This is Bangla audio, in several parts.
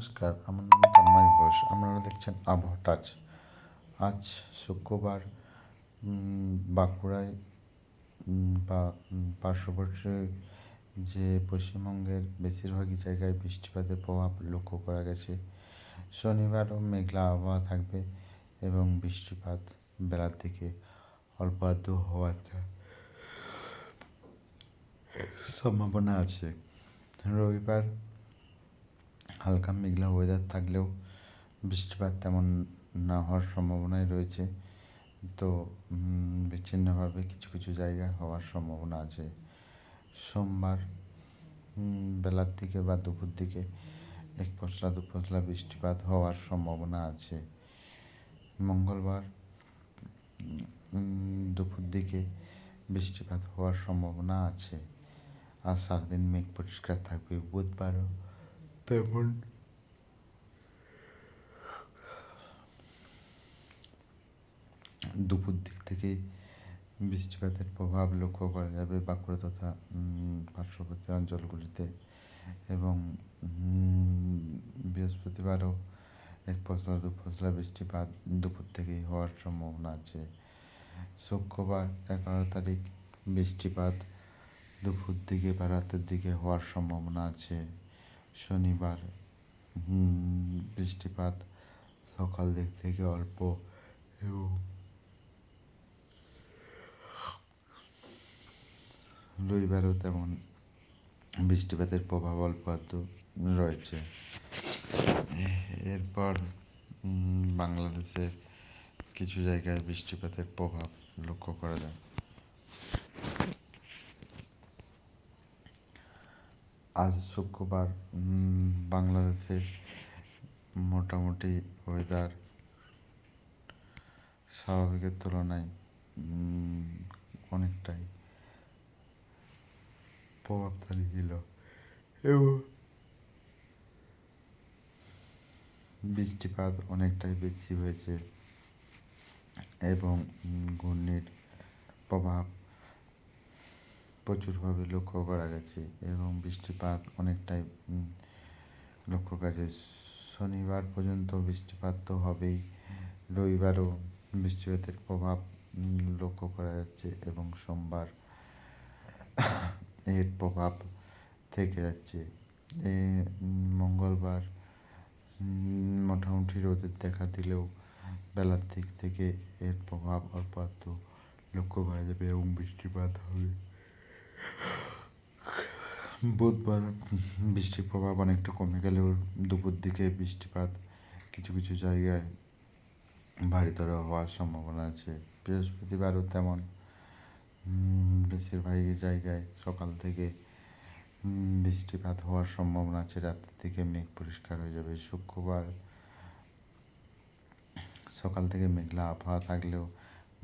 নমস্কার, আমার নাম তন্ময় ঘোষ। আপনারা দেখছেন আবহাওয়া টাচ। আজ শুক্রবার বাঁকুড়ায় বা পার্শ্ববর্তী যে পশ্চিমবঙ্গের বেশিরভাগই জায়গায় বৃষ্টিপাতের প্রভাব লক্ষ্য করা গেছে। শনিবারও মেঘলা আবহাওয়া থাকবে এবং বৃষ্টিপাত বেলার দিকে অল্প আধটু হওয়ার সম্ভাবনা আছে। রবিবার হালকা মেঘলা ওয়েদার থাকলেও বৃষ্টিপাত তেমন না হওয়ার সম্ভাবনাই রয়েছে। তো বিচ্ছিন্নভাবে কিছু কিছু জায়গায় হওয়ার সম্ভাবনা আছে। সোমবার বেলার দিকে বা দুপুর দিকে এক পশলা, দু পশলা বৃষ্টিপাত হওয়ার সম্ভাবনা আছে। মঙ্গলবার দুপুর দিকে বৃষ্টিপাত হওয়ার সম্ভাবনা আছে। আর সারাদিন মেঘ পরিষ্কার থাকবে। বুধবারও তেমন। দুপুর দিক থেকে বৃষ্টিপাতের প্রভাব লক্ষ্য করা যাবে বাঁকুড়া তথা পার্শ্ববর্তী অঞ্চলগুলিতে এবং বৃহস্পতিবারও এক পশলা দু পশলা বৃষ্টিপাত দুপুর থেকেই হওয়ার সম্ভাবনা আছে। শুক্রবার এগারো তারিখ বৃষ্টিপাত দুপুর দিকে বা রাতের দিকে হওয়ার সম্ভাবনা আছে। শনিবার। বৃষ্টিপাত সকাল দিক থেকে অল্প। এবং রবিবারও তেমন বৃষ্টিপাতের প্রভাব অল্প রয়েছে। এরপর বাংলাদেশে কিছু জায়গায় বৃষ্টিপাতের প্রভাব লক্ষ্য করা যায় আজ শুক্রবার বাংলাদেশের মোটামুটি ওয়েদার স্বাভাবিকের তুলনায় অনেকটাই প্রভাবশালী ছিল এবং বৃষ্টিপাত অনেকটাই বেশি হয়েছে এবং ঘূর্ণির প্রভাব প্রচুরভাবে লক্ষ্য করা গেছে এবং বৃষ্টিপাত অনেকটাই লক্ষ্য গেছে শনিবার পর্যন্ত বৃষ্টিপাত তো হবেই। রবিবারও বৃষ্টিপাতের প্রভাব লক্ষ্য করা যাচ্ছে এবং সোমবার এর প্রভাব থেকে যাচ্ছে। এ মঙ্গলবার মোটামুটি রোদের দেখা দিলেও বেলার দিক থেকে এর প্রভাব অল্প লক্ষ্য করা যাবে এবং বৃষ্টিপাত হবে। বুধবার বৃষ্টির প্রভাব অনেকটা কমে গেলেও দুপুর দিকে বৃষ্টিপাত কিছু কিছু জায়গায় ভারীতর হওয়ার সম্ভাবনা আছে। বৃহস্পতিবারও তেমন। উম, বেশিরভাগই জায়গায় সকাল থেকে বৃষ্টিপাত হওয়ার সম্ভাবনা আছে। রাতের দিকে মেঘ পরিষ্কার হয়ে যাবে। শুক্রবার সকাল থেকে মেঘলা আবহাওয়া থাকলেও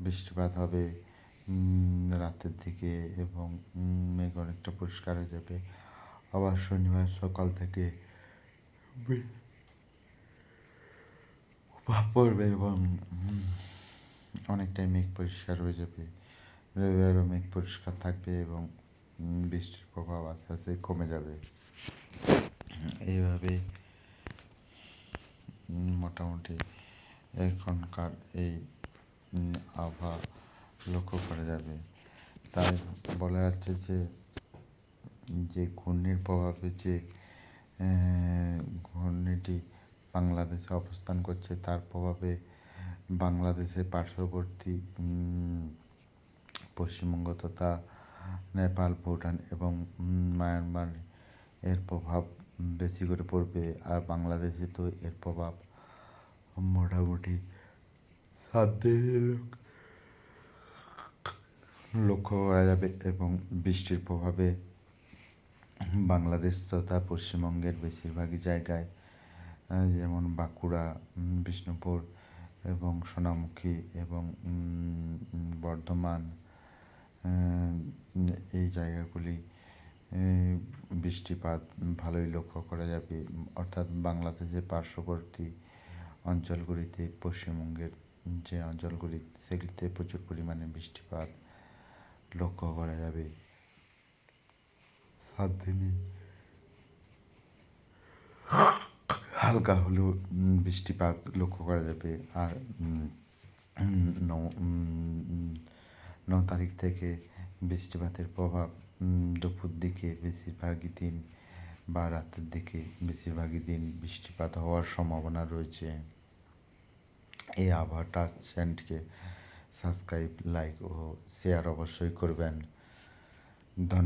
বৃষ্টিপাত হবে। রাতের দিকে এবং মেঘ অনেকটা পরিষ্কার হয়ে যাবে। আবার শনিবার সকাল থেকে প্রভাব পড়বে এবং অনেকটাই মেঘ পরিষ্কার হয়ে যাবে। রবিবারও মেঘ পরিষ্কার থাকবে এবং বৃষ্টির প্রভাব আস্তে আস্তে কমে যাবে। এইভাবে মোটামুটি এখনকার এই আবহাওয়া লক্ষ্য করা যাবে। তাই বলা যাচ্ছে যে যে ঘূর্ণির প্রভাবে যে ঘূর্ণিটি বাংলাদেশে অবস্থান করছে, তার প্রভাবে বাংলাদেশের পার্শ্ববর্তী পশ্চিমবঙ্গ তথা নেপাল, ভুটান এবং মায়ানমার এর প্রভাব বেশি করে পড়বে। আর বাংলাদেশে তো এর প্রভাব মোটামুটি সাত লক্ষ্য করা যাবে এবং বৃষ্টির প্রভাবে বাংলাদেশ তথা পশ্চিমবঙ্গের বেশিরভাগই জায়গায় যেমন বাঁকুড়া বিষ্ণুপুর এবং সোনামুখী এবং বর্ধমান এই জায়গাগুলি বৃষ্টিপাত ভালোই লক্ষ্য করা যাবে। অর্থাৎ বাংলাদেশের পার্শ্ববর্তী অঞ্চলগুলিতে, পশ্চিমবঙ্গের যে অঞ্চলগুলি, সেগুলিতে প্রচুর পরিমাণে বৃষ্টিপাত লক্ষ্য করা যাবে। সাত হালকা হলেও বৃষ্টিপাত লক্ষ্য করা যাবে। আর ন তারিখ থেকে বৃষ্টিপাতের প্রভাব দুপুর দিকে বেশিরভাগই দিন বা রাতের দিকে বেশিরভাগই দিন বৃষ্টিপাত হওয়ার সম্ভাবনা রয়েছে। এই আবহাওয়াটা চ্যানেলটিকে সাবস্ক্রাইব লাইক ও শেয়ার অবশ্যই করবেন। ধন্যবাদ।